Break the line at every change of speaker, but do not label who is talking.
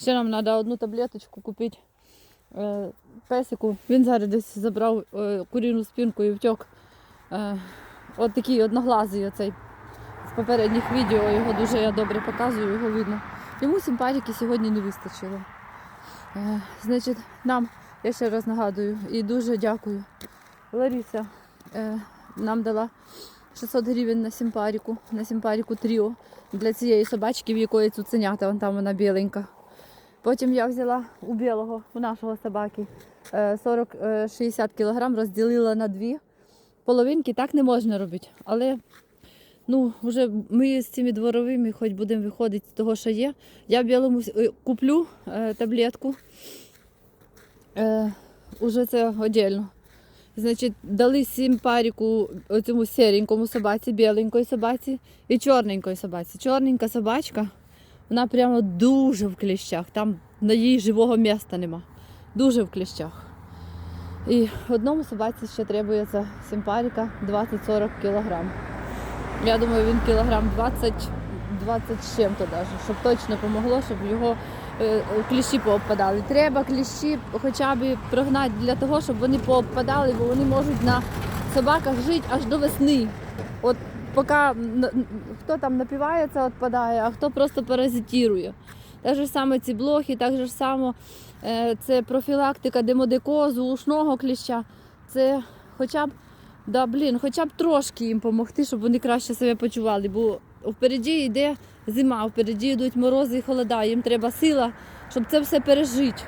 Ще нам треба одну таблеточку купити е, песику. Він зараз десь забрав е, куріну спінку і втік. Е, от такий одноглазий оцей. В попередніх відео його дуже я добре показую, його видно. Йому симпатики сьогодні не вистачило. Е, значить, нам, я ще раз нагадую, і дуже дякую. Лариса е, нам дала 600 гривень на симпаріку, на симпаріку тріо для цієї собачки, в якої цуценята, вон там вона біленька. Потім я взяла у білого, у нашого собаки, е, 40-60 кг, розділила на дві половинки. Так не можна робити. Але ну, вже ми з цими дворовими хоч будемо виходити з того, що є. Я білому е, куплю е, таблетку. Е, уже це віддільно. Значить, дали симпаріку цьому сіренькому собаці, біленької собаці і чорненької собаці. Чорненька собачка, вона прямо дуже в кліщах. Там на їй живого міста нема. Дуже в кліщах. І одному собаці ще требується симпаріка 20-40 кг. Я думаю, він кілограм 20, 20 з чим-то даже, щоб точно помогло, щоб його е, кліщі пообпадали. Треба кліщі хоча б прогнати для того, щоб вони пообпадали, бо вони можуть на собаках жити аж до весни. От поки хто там напивається, відпадає, а хто просто паразитірує. Так же саме ці блохи, так же само е, це профілактика демодекозу, ушного кліща. Це хоча б Да, блін, хоча б трошки їм допомогти, щоб вони краще себе почували, бо впереді йде зима, впереді йдуть морози і холода, їм треба сила, щоб це все пережити.